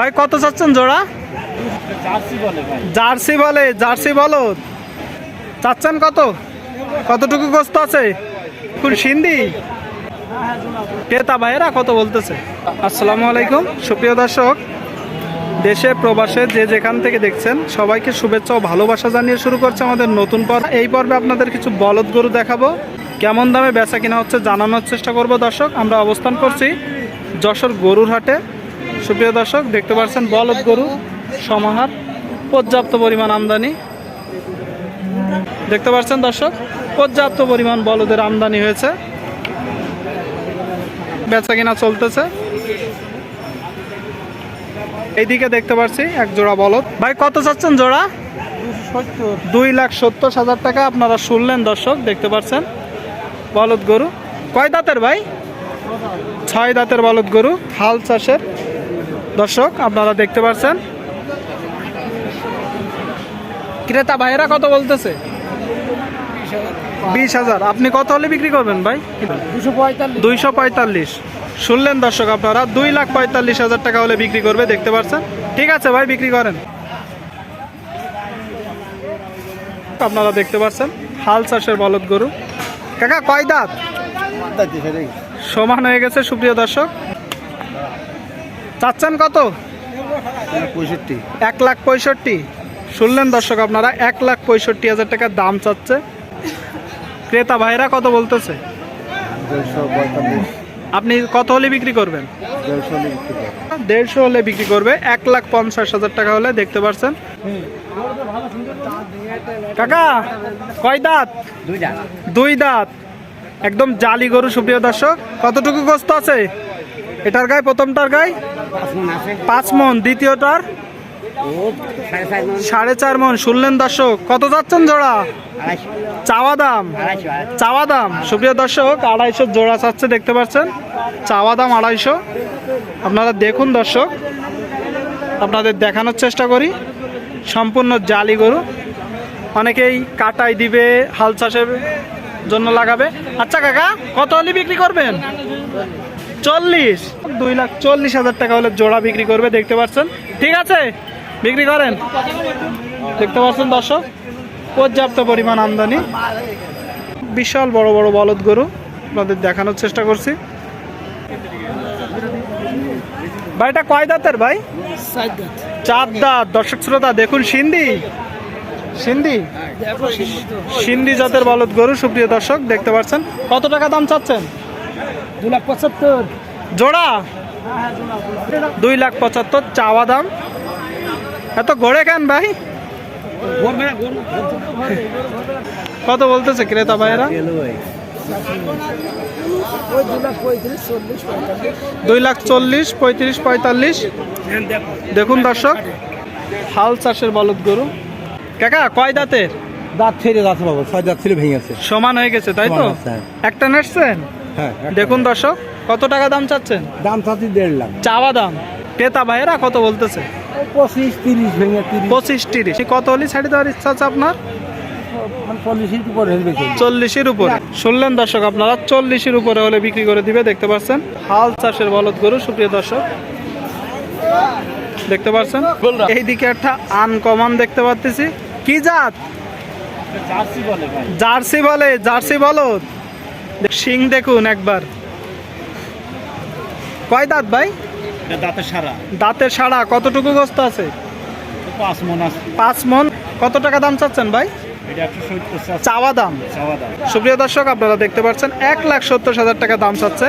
ভাই কত চাচ্ছেন জোড়া? জার্সি বলে জার্সি বলে চাচ্ছেন কত? কতটুকু গোস্ত আছে? কোন সিন্ধি? ক্রেতা ভাইয়েরা কত বলতেছে? আসসালামু আলাইকুম সুপ্রিয় দর্শক। দেশে প্রবাসে যে যেখান থেকে দেখছেন সবাইকে শুভেচ্ছা ও ভালোবাসা জানিয়ে শুরু করছে আমাদের নতুন পর্ব। এই পর্বে আপনাদের কিছু বলদ গরু দেখাবো। কেমন দামে বেচা কিনা হচ্ছে জানানোর চেষ্টা করব দর্শক। আমরা অবস্থান করছি যশোর গরুর হাটে সুপ্রিয় দর্শক, দেখতে পাচ্ছেন বলদ গরু, সমাহার, পর্যাপ্ত পরিমাণ আমদানি। দেখতে পাচ্ছেন দর্শক, পর্যাপ্ত পরিমাণ বলদের আমদানি হয়েছে। বেচা কিনা চলতেছে। এইদিকে দেখতে পাচ্ছি এক জোড়া বলদ। ভাই, কত চাচ্ছেন জোড়া? দুই লাখ সত্তর হাজার টাকা আপনারা শুনলেন দর্শক, দেখতে পাচ্ছেন বলদ গরু। কয় দাঁতের ভাই? ছয় দাঁতের বলদ গরু, হাল চাষের। দর্শক আপনারা দেখতে পাচ্ছেন ক্রেতা ভাইয়েরা কত বলতেছে? বিশ হাজার। আপনি কত হলে বিক্রি করবেন ভাই? দুইশো পঁয়তাল্লিশ। শুনলেন দর্শক আপনারা দুই লাখ পঁয়তাল্লিশ হাজার টাকা হলে বিক্রি করবে দেখতে পাচ্ছেন ঠিক আছে ভাই বিক্রি করেন। আপনারা দেখতে পাচ্ছেন হাল চাষের বলদ গরু। কাকা কয় দাঁত? সমান হয়ে গেছে সুপ্রিয় দর্শক। চাচ্ছেন কত? পঁয়ষট্টি। এক লাখ পঁয়ষট্টি। শুনলেন দর্শক আপনারা এক লাখ পঁয়ষট্টি হাজার টাকার দাম চাচ্ছে। ক্রেতা ভাইরা কত বলতেছে? আপনি কত হলে বিক্রি করবেন? দেড়শো হলে বিক্রি করবে। এক লাখ পঞ্চাশ হাজার টাকা হলে দেখতে পারছেন। কাকা কয় দাঁত? দুই দুই দাঁত। একদম জালি গরু সুপ্রিয় দর্শক। কতটুকু গোস্ত আছে? এটার গায়ে প্রথমটার গায়ে? পাঁচ মন দ্বিতীয়টার? সাড়ে চার মন। সাড়ে চার মন। শুনলেন দর্শক কত যাচ্ছেন জোড়া? চাওয়া দাম? চাওয়া দাম। সুপ্রিয় দর্শক আড়াইশো জোড়া চাচ্ছে দেখতে পাচ্ছেন? চাওয়া দাম আড়াইশো। আপনারা দেখুন দর্শক। আপনাদের দেখানোর চেষ্টা করি। সম্পূর্ণ জালি গরু। অনেকেই কাটাই দিবে হাল চাষের জন্য লাগাবে। আচ্ছা কাকা কত হলে বিক্রি করবেন? চল্লিশ। দুই লাখ চল্লিশ হাজার টাকা হলে জোড়া বিক্রি করবে দেখতে পাচ্ছেন। ঠিক আছে? বিক্রি করেন। দেখতে পাচ্ছেন দর্শক পর্যাপ্ত পরিমাণ আমদানি। বিশাল বড় বড় বলদ গরু আপনাদের দেখানোর চেষ্টা করছি। ভাইটা কয় দাঁতের ভাই? চার দাঁত। দর্শক শ্রোতা দেখুন সিন্ধি। সিন্ধি? সিন্ধি জাতের বলদ গরু। সুপ্রিয় দর্শক দেখতে পাচ্ছেন। কত টাকা দাম চাচ্ছেন? দু লাখ পঁচাত্তর। জোড়া? দুই লাখ পঁচাত্তর চাওয়া দাম? এত গড়ে কেন ভাই? কত বলতেছে ক্রেতা ভাইয়েরা? ওই দু লাখ পঁয়ত্রিশ চল্লিশ দুই লাখ চল্লিশ পঁয়ত্রিশ পঁয়তাল্লিশ। দেখুন দর্শক হাল চাষের বলদ গরু। কাকা কয় দাঁতের? দাঁত ছেড়ে দাঁত বাবু ছয় দাঁত ছেড়ে ভেঙে আছে সমান হয়ে গেছে তাই তো? হ্যাঁ। একটা নেটছেন? হ্যাঁ দেখুন দর্শক কত টাকা দাম চাচ্ছেন? দাম চাচ্ছি দেড় লাখ। চাওয়া দাম। ক্রেতা ভাইয়েরা কত বলতেছে? পঁচিশ তিরিশ ভেঙে তিরিশ। পঁচিশ তিরিশ। কত হলে ছাড়ি দেওয়ার ইচ্ছা আছে আপনার? মানে চল্লিশের উপরে গেছে চল্লিশের উপরে। শুনলেন দর্শক আপনারা চল্লিশের উপরে হলে বিক্রি করে দিবে দেখতে পাচ্ছেন? হাল চাষের বলদ গরু সুপ্রিয় দর্শক। দেখতে পাচ্ছেন? এইদিকে একটা আনকমন দেখতে পাচ্ছি কি জাত? জার্সি বলে জার্সি বলে জার্সি বলদ। সিং দেখুন একবার। কয় দাঁত ভাই? দাঁতের সারা। দাঁতের সারা কতটুকু গোস্ত আছে? পাঁচ মন আছে। পাঁচ মন। কত টাকা দাম চাচ্ছেন ভাই? চাওয়া দাম। সুপ্রিয় দর্শক আপনারা দেখতে পাচ্ছেন এক লাখ সত্তর হাজার টাকা দাম চাচ্ছে।